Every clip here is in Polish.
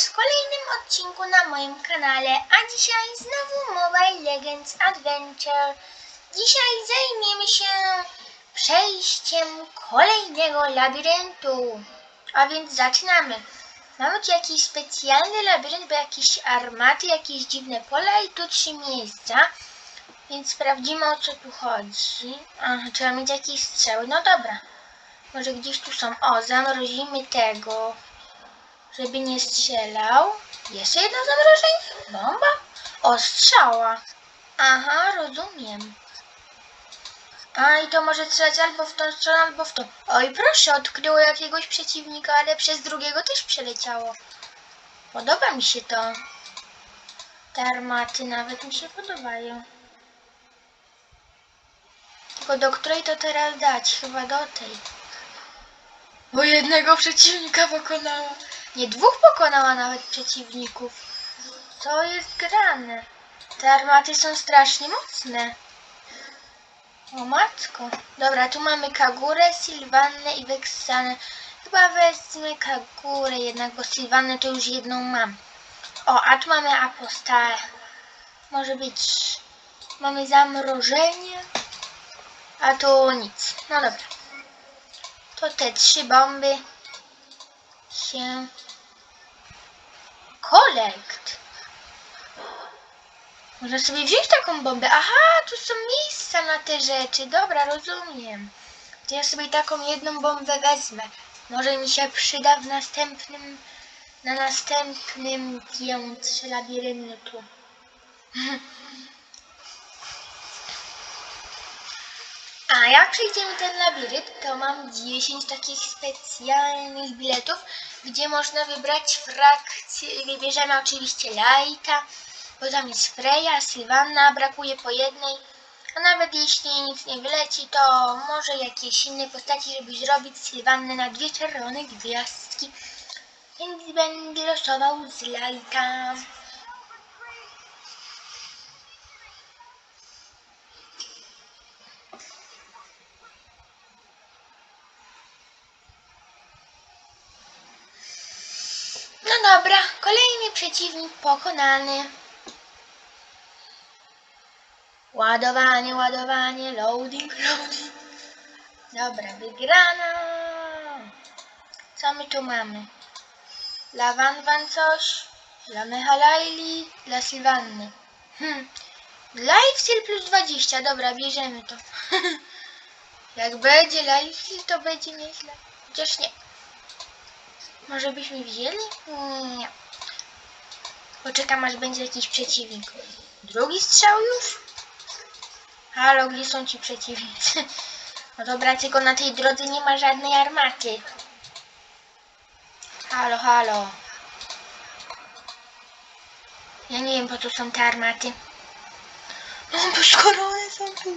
Was w kolejnym odcinku na moim kanale, a dzisiaj znowu Mobile Legends Adventure. Dzisiaj zajmiemy się przejściem kolejnego labiryntu. A więc zaczynamy. Mamy tu jakiś specjalny labirynt, bo jakieś armaty, jakieś dziwne pola i tu trzy miejsca. Więc sprawdzimy o co tu chodzi. Aha, trzeba mieć jakieś strzały. No dobra. Może gdzieś tu są. O, zamrozimy tego żeby nie strzelał. Jeszcze jedno zamrożenie? Bomba? O, strzała. Aha, rozumiem. A i to może strzelać albo w tą stronę, albo w tą. Oj, proszę, odkryło jakiegoś przeciwnika, ale przez drugiego też przeleciało. Podoba mi się to. Te armaty nawet mi się podobają. Tylko do której to teraz dać? Chyba do tej. Bo jednego przeciwnika pokonała. Nie dwóch pokonała nawet przeciwników. Co jest grane? Te armaty są strasznie mocne. O matko. Dobra, tu mamy Kagurę, Sylwannę i Vexanę. Chyba wezmę Kagurę jednak, bo Sylwannę to już jedną mam. O, a tu mamy Apostale. Może być... Mamy zamrożenie. A tu nic. No dobra. To te trzy bomby się kolekt. Można sobie wziąć taką bombę. Aha, tu są miejsca na te rzeczy. Dobra, rozumiem. To ja sobie taką jedną bombę wezmę. Może mi się przyda w następnym, na następnym piętrze labiryntu. A jak przejdziemy ten labirynt, to mam 10 takich specjalnych biletów, gdzie można wybrać frakcję. Wybierzemy oczywiście Lighta, bo tam jest Freya, Sylwanna, brakuje po jednej. A nawet jeśli nic nie wyleci, to może jakieś inne postaci, żeby zrobić Sylwannę na dwie czerwone gwiazdki. Więc będę losował z Lighta. Przeciwnik pokonany. Ładowanie, ładowanie, loading, loading. Dobra, wygrana. Co my tu mamy? Dla Van Van coś, dla Mehalaili, dla Sylwanny. Hmm. Lifesteal plus 20, dobra, bierzemy to. Jak będzie lifesteal, to będzie nieźle. Chociaż nie. Może byśmy wzięli? Nie. Poczekam aż będzie jakiś przeciwnik. Drugi strzał już? Halo, gdzie są ci przeciwnicy? No dobra, tylko na tej drodze nie ma żadnej armaty. Halo, halo. Ja nie wiem po co są te armaty. No bo skoro one są tu.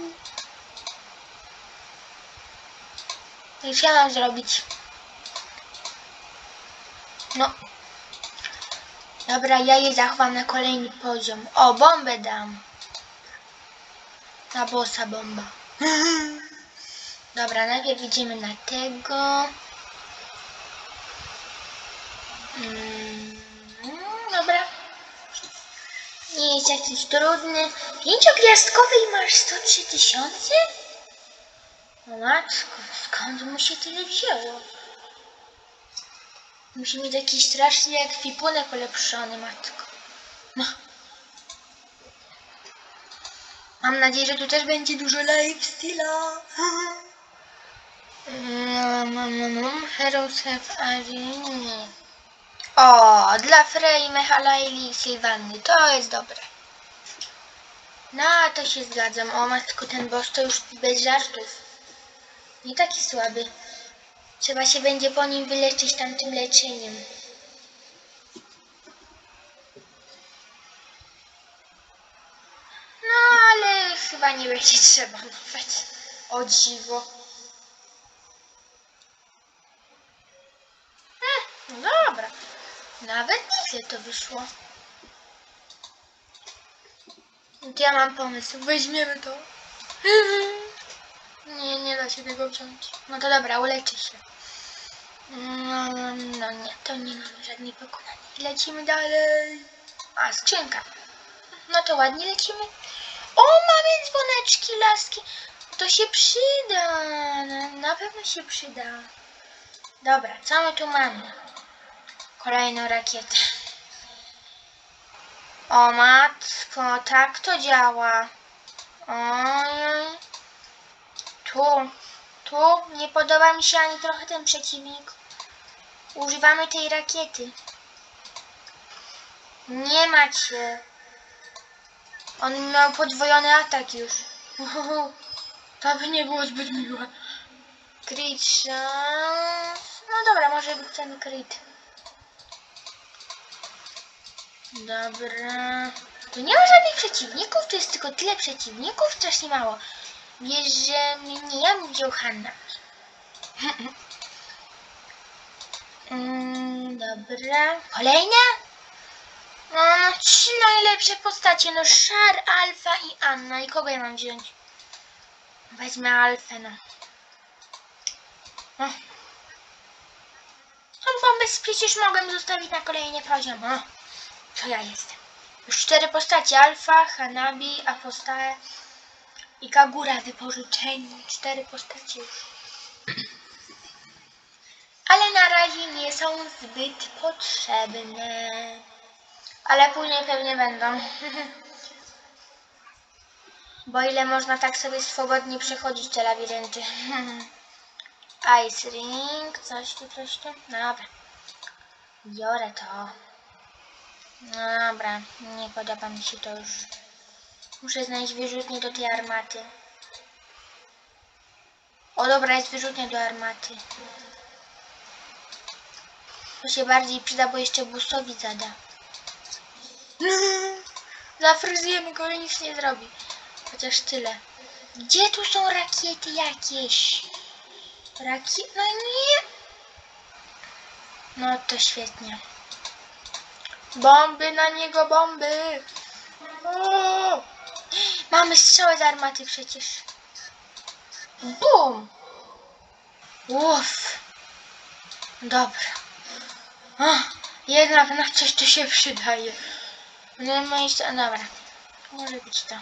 Już ja mam zrobić. No. Dobra, ja je zachowam na kolejny poziom. O, bombę dam. Na bossa bomba. Dobra, najpierw idziemy na tego. Mm, dobra. Nie jest jakiś trudny. Pięciogwiazdkowy i masz 103 tysiące? No matko, skąd mu się tyle wzięło? Musi mieć jakiś strasznie ekwipunek ulepszony, matko. No. Mam nadzieję, że tu też będzie dużo lifestyla. Mm, Heroes have Arena. O, dla Frey, Mehalaili i Sylwanny. To jest dobre. No, to się zgadzam. O, matko, ten boss to już bez żartów. Nie taki słaby. Trzeba się będzie po nim wyleczyć tamtym leczeniem. No, ale chyba nie będzie trzeba nawet. O dziwo. Eh, no dobra. Nawet nieźle to wyszło. To ja mam pomysł. Weźmiemy to. Nie, nie da się tego wziąć. No to dobra, uleczy się. No, no, no nie, to nie mamy żadnej pokonanej. Lecimy dalej. A, skrzynka. No to ładnie lecimy. O, mamy dzwoneczki, laski. To się przyda. Na, na pewno się przyda. Dobra, co my tu mamy? Kolejną rakietę. O matko, tak to działa. Oj. Tu, tu nie podoba mi się ani trochę ten przeciwnik. Używamy tej rakiety. Nie macie. On miał podwojony atak już. Uhuhu. To by nie było zbyt miłe. Crit. No dobra, może chcemy crit. Dobra. Tu nie ma żadnych przeciwników, tu jest tylko tyle przeciwników, strasznie mało. Bierze mnie, ja bym wziął Hanna. Mm, dobra. Kolejna? No, no, trzy najlepsze postacie. No, Szar, Alfa i Anna. I kogo ja mam wziąć? Weźmę Alfę, no. No, bombę przecież mogłem zostawić na kolejny poziom. O, co ja jestem? Już cztery postacie. Alfa, Hanabi, Apostae i Kagura wypożyczeni. Cztery postacie już. Ale na razie nie są zbyt potrzebne. Ale później pewnie będą. Bo ile można tak sobie swobodnie przechodzić te labirynty. Ice ring, coś tu, coś tu. No dobra. Biorę to. Dobra, nie podoba mi się to już. Muszę znaleźć wyrzutnię do tej armaty. O dobra, jest wyrzutnia do armaty. To się bardziej przyda, bo jeszcze bustowi zada. Zafryzujemy go, ale nic nie zrobi. Chociaż tyle. Gdzie tu są rakiety jakieś? Rakiet... No nie! No to świetnie. Bomby na niego, bomby! O! Mamy strzałę z armaty przecież. Bum! Uff. Dobra. O, jednak na coś to się przydaje. No ma jeszcze, dobra. Może być to.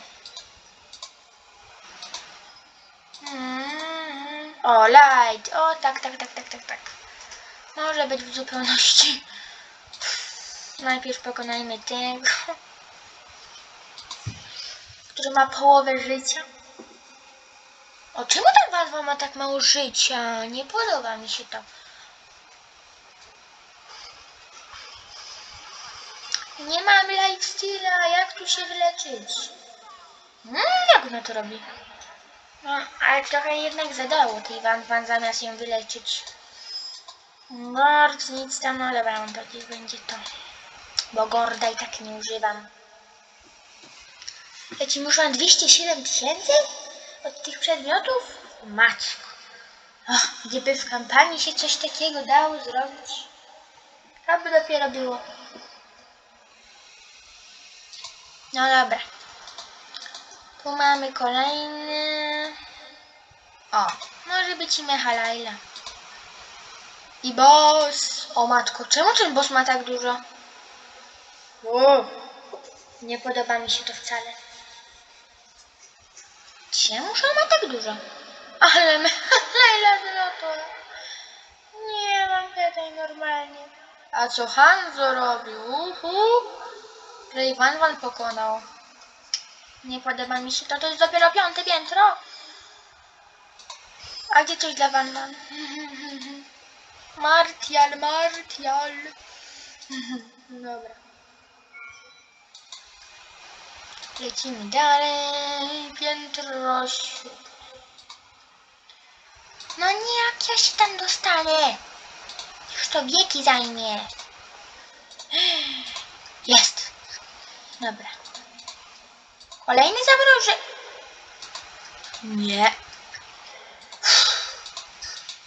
Mm. O, light. O, tak, tak, tak, tak, tak, tak. Może być w zupełności. Najpierw pokonajmy tego, który ma połowę życia. O, czemu ta walwa ma tak mało życia? Nie podoba mi się to. Nie mam lifesteala, jak tu się wyleczyć? Mm, jak ona to robi? No, ale trochę jednak zadało tej Van Van zamiast ją wyleczyć. Gord, nic tam, dobra, on takich będzie to. Bo Gorda i tak nie używam. Ja ci muszę 207 tysięcy od tych przedmiotów? Matko. Och, gdyby w kampanii się coś takiego dało zrobić, to by dopiero było. No dobra. Tu mamy kolejny. O, może być i Mechalajla. I boss. O matko, czemu ten boss ma tak dużo? O, nie podoba mi się to wcale. Czemu ma tak dużo? Ale Mechalajla zlotła. Nie mam tutaj normalnie. A co Hanzo robił? Uhu. Ray Van pokonał. Nie podoba mi się to, to jest dopiero piąte piętro. A gdzie coś dla Van? Martial, Martial. Dobra. Lecimy dalej. Piętro siódme. No nie, jak ja się tam dostanę? Już to wieki zajmie. Jest. Dobra. Kolejny zamrożek. Nie.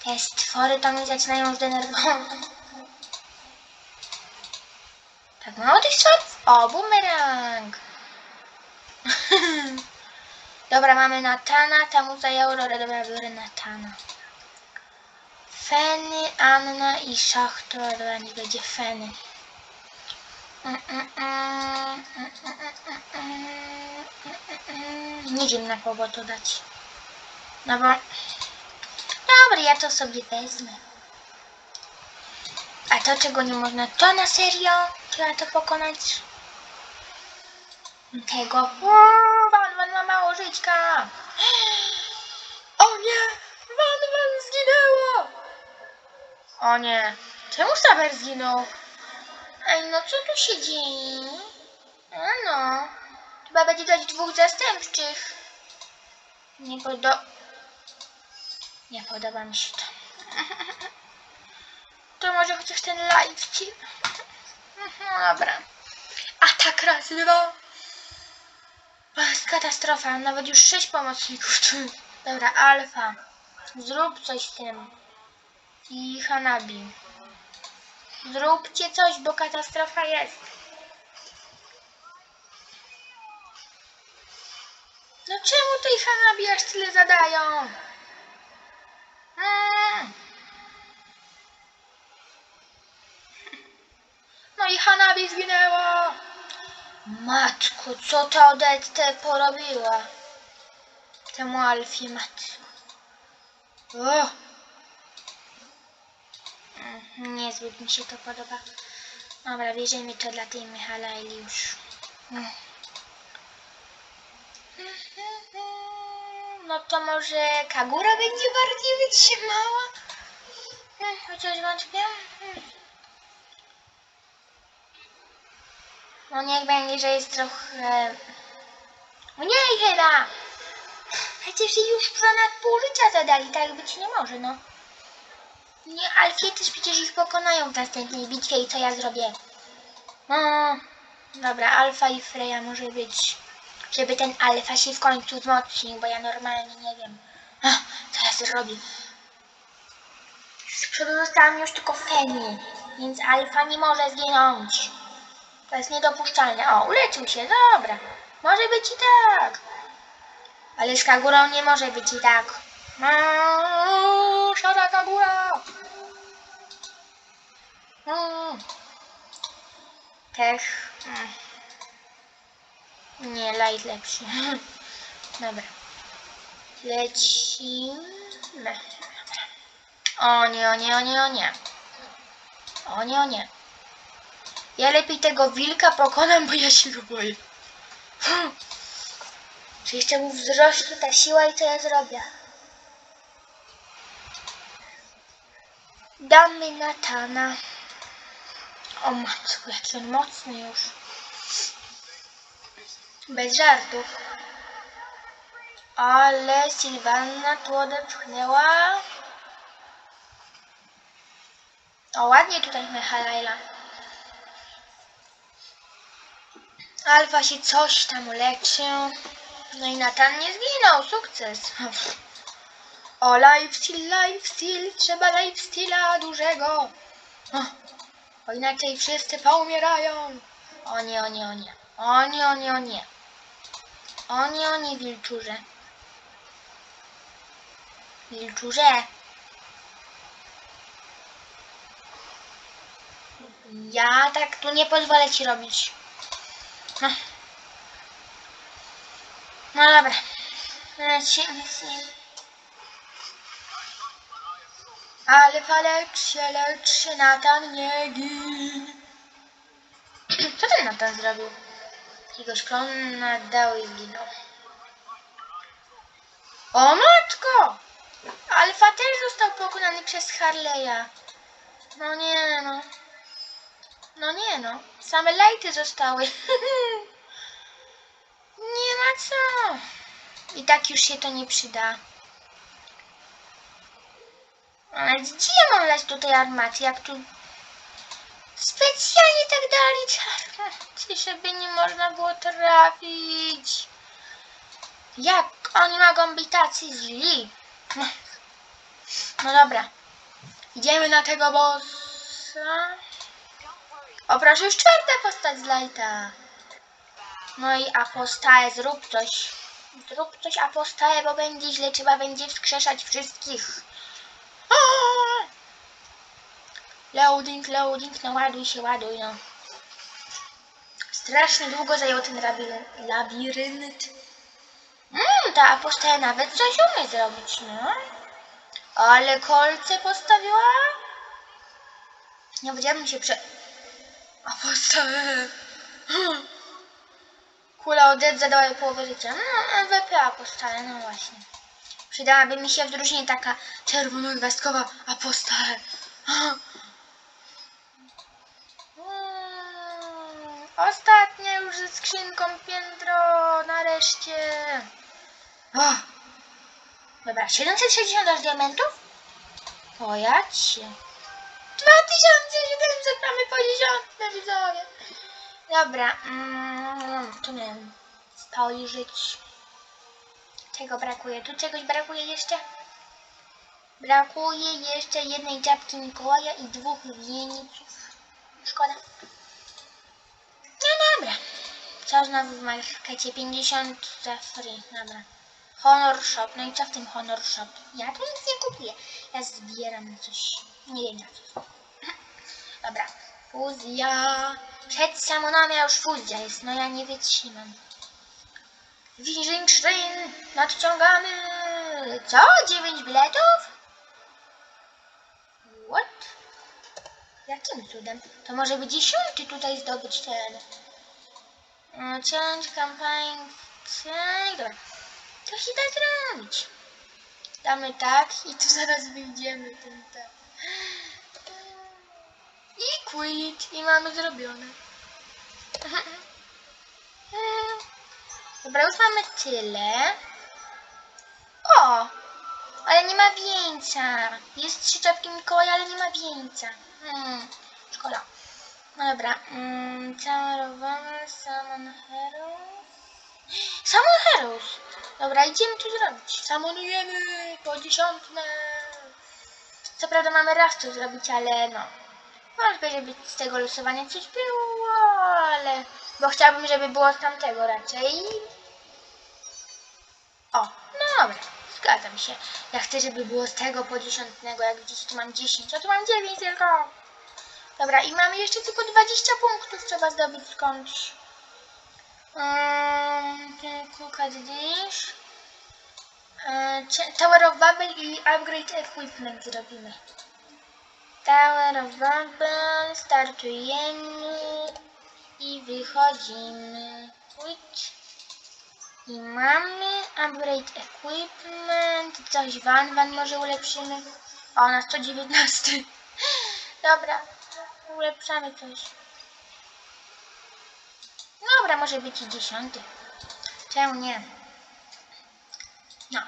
Te stwory to mnie zaczynają już denerwować. Tak mało tych stworów? O, bumerang. Dobra, mamy Natana, temu zajęło Aurora. Dobra, biorę Natana. Feny, Anna i Szachtor. Dobra, nie będzie Feny. Mm, mm, mm. Nie wiem na kogo to dać. No bo... Dobra, ja to sobie wezmę. A to czego nie można? To na serio? Trzeba to pokonać? Tego. Uuu, Van Van ma mało żyćka. O nie! Van zginęła! O nie. Czemu Saber zginął? Ej, no co tu się dzieje? A no. Chyba będzie dać dwóch zastępczych. Nie podo... Nie podoba mi się to. To może chociaż ten live ci... No dobra. Atak raz, dwa. To jest katastrofa. Nawet już sześć pomocników. Dobra, Alfa. Zrób coś z tym. I Hanabi. Zróbcie coś, bo katastrofa jest. No czemu tej Hanabi aż tyle zadają? Mm. No i Hanabi zginęła. Matko, co ta Odette porobiła? Temu Alfie, matko. O! Mm, Niezbyt mi się to podoba. Dobra, bierzemy to dla tej Michalaili już. Mm. No to może Kagura będzie bardziej wytrzymała? Mm, Chociaż wątpię. No niech będzie, że jest trochę... Mniej chyba! Przecież jej już ponad pół życia zadali, tak być nie może, no. Nie, Alfie też przecież ich pokonają w następnej bitwie i co ja zrobię? No, dobra, Alfa i Freya może być. Żeby ten Alfa się w końcu wzmocnił, bo ja normalnie nie wiem. Ach, co ja zrobię? Z przodu zostałam już tylko Feni, więc Alfa nie może zginąć. To jest niedopuszczalne. O, uleczył się, dobra. Może być i tak. Ale z Kagurą nie może być i tak. Maaa, Szara Kagura! Tech. Mm. Nie, light lepszy. Dobra. Lecimy. O nie, o nie, o nie, o nie. O nie, o nie. Ja lepiej tego wilka pokonam, bo ja się go boję. Hmm. Czy jeszcze mu wzrośnie ta siła i co ja zrobię? Damy Natana. O matko, jaki on mocny już. Bez żartów. Ale Sylwanna tu odepchnęła. O, ładnie tutaj Mechalajla. Alfa się coś tam leczy. No i Natan nie zginął. Sukces. O, lifesteal, lifesteal. Trzeba lifesteala dużego. Bo inaczej wszyscy poumierają. O nie, o nie, o nie. O nie, o nie, o nie. O nie, o nie, wilczurze. Wilczurze. Ja tak tu nie pozwolę ci robić. No, no dobra. Lecimy z nim. Ale lecz się, lecz się, Natan nie gin. Co ten Natan zrobił? Jakiegoś klona dał i zginął. O matko! Alfa też został pokonany przez Harley'a. No nie no. No nie no. Same lejty zostały. nie ma co. I tak już się to nie przyda. Ale gdzie ja mam lać do tej armacji, jak tu specjalnie tak dali czarno, żeby nie można było trafić. Jak oni mogą być tacy źli? No dobra. Idziemy na tego bossa. O proszę, już czwarta postać z Lighta. No i apostaje, zrób coś. Zrób coś apostaje, bo będzie źle, trzeba będzie wskrzeszać wszystkich. Aaaa! Loading, loading, no ładuj się, ładuj, no. Strasznie długo zajął ten labiry- labirynt. Mmm, ta apostola nawet coś umie zrobić, no. Ale kolce postawiła? Nie powiedziałabym się prze... Kula od Dead zadała połowę życia. No, MVP apostolę, no właśnie. Przydałaby mi się w drużynie taka czerwonogwiazdkowa apostolę. Mm, Ostatnie już ze skrzynką piętro, nareszcie. Dobra, 760 aż diamentów? O, ja cię. 2700 mamy po dziesiątne widzowie. Dobra, mm, tu nie wiem, spojrzeć. Czego brakuje? Tu czegoś brakuje jeszcze? Brakuje jeszcze jednej czapki Mikołaja i dwóch wieniców. Szkoda. No dobra. Co znowu w markecie? 50 za free. Dobra. Honor Shop. No i co w tym Honor Shop? Ja tu nic nie kupuję. Ja zbieram coś. Nie wiem. Dobra. Fuzja. Przed samoną ja już fuzja jest. No ja nie wytrzymam. Wiżingsztyn. Nadciągamy. Co? 9 biletów? What? Jakim cudem? To może być dziesiąty tutaj zdobyć ten. Mm, Challenge campaign. Challenge. Dobra. To się da zrobić. Damy tak i tu zaraz wyjdziemy tym tak. I quit. I mamy zrobione. Dobra, już mamy tyle. O! Ale nie ma wieńca. Jest trzy czapki Mikołaja, ale nie ma wieńca. Hmm, szkoda. No dobra. Mm. Salmon Heroes. Dobra, idziemy tu zrobić. Samonujemy po dziesiątne. Co prawda mamy raz to zrobić, ale no. Może żeby z tego losowania coś było, ale... Bo chciałabym, żeby było z tamtego raczej. O, no dobra, zgadzam się. Ja chcę, żeby było z tego po dziesiątnego, jak widzicie, tu mam 10, a tu mam 9 tylko. Dobra, i mamy jeszcze tylko 20 punktów, trzeba zdobyć skądś. Um. E, cie- Tower of Babel i Upgrade Equipment zrobimy. Tower of Babel, startujemy i wychodzimy. Switch. I mamy upgrade equipment, coś van, van może ulepszymy. O, na 119. Dobra, ulepszamy coś. Dobra, może być i dziesiąty. Czemu nie? No.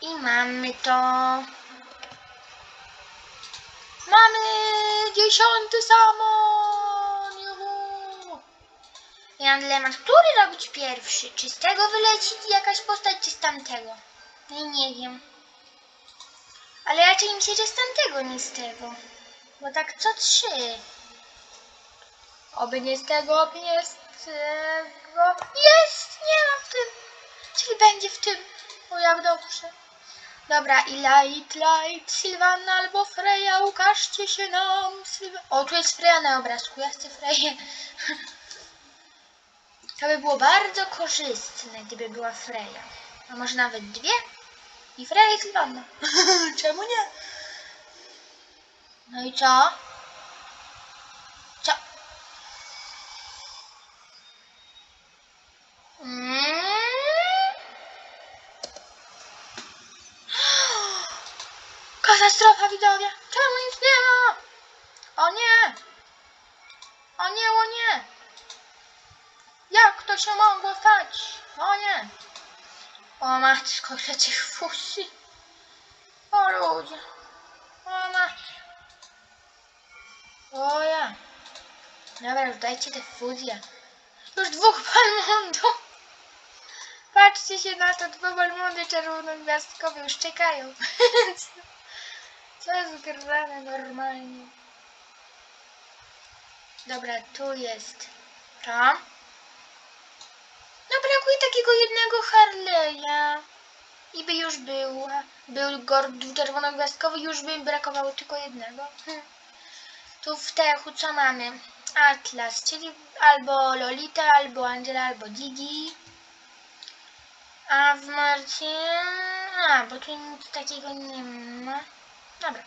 I mamy to. Mamy dziesiąty samon! Juhu! Jan Leman, który robić pierwszy? Czy z tego wyleci jakaś postać, czy z tamtego? No i nie wiem. Ale raczej mi się, że z tamtego, nie z tego. Bo tak co trzy. Oby nie z tego, oby nie z tego. Jest! Nie ma w tym. Czyli będzie w tym. O, jak dobrze. Dobra, i Light, Light, Sylwana albo Freya, ukażcie się nam. O, tu jest Freya na obrazku, ja chcę Freję. To by było bardzo korzystne, gdyby była Freya. A może nawet dwie? I Freya i Sylwana. Czemu nie? No i? Co? Mm? Katastrofa widzowie! Czemu nic nie ma? O nie! O nie, o nie! Jak to się mogło stać? O nie! O matko, ile tych fusi! O ludzie! O matko! O ja! Dobra, już dajcie te fuzje. Już dwóch palmondów! Patrzcie się na to, dwa balmony czerwonogwiazdkowe już czekają. Co jest grane normalnie? Dobra, tu jest to. No brakuje takiego jednego Harley'a. I by już był. Był gord czerwonogwiazdkowy, już by brakowało tylko jednego. Hm. Tu w techu co mamy? Atlas, czyli albo Lolita, albo Angela, albo Didi. A w marcie... A, bo tu nic takiego nie ma. Dobra.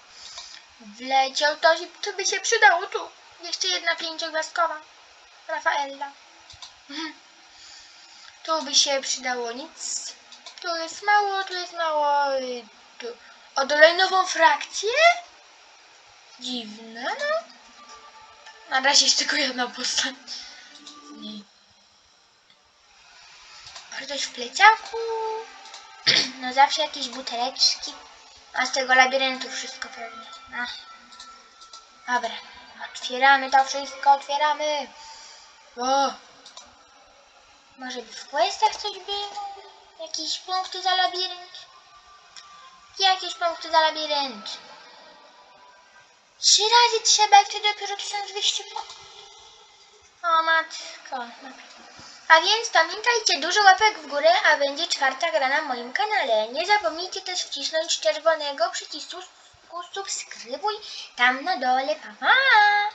Wleciał to, to by się przydało tu. Jeszcze jedna pięciogwiazdkowa. Rafaella. Mhm. Tu by się przydało nic. Tu jest mało, tu jest mało. Tu. O, dolej nową frakcję? Dziwne, no. Na razie jest tylko jedna postać. Nie. W plecaku? No zawsze jakieś buteleczki. A z tego labiryntu wszystko pewnie. Ach. Dobra. Otwieramy to wszystko, otwieramy. O. Może w questach coś było? Jakieś punkty za labirynt? Jakieś punkty za labirynt? Trzy razy trzeba, jak to dopiero 1200 punktów. O matko. A więc pamiętajcie, dużo łapek w górę, a będzie czwarta gra na moim kanale. Nie zapomnijcie też wcisnąć czerwonego przycisku subskrybuj tam na dole. Pa, pa!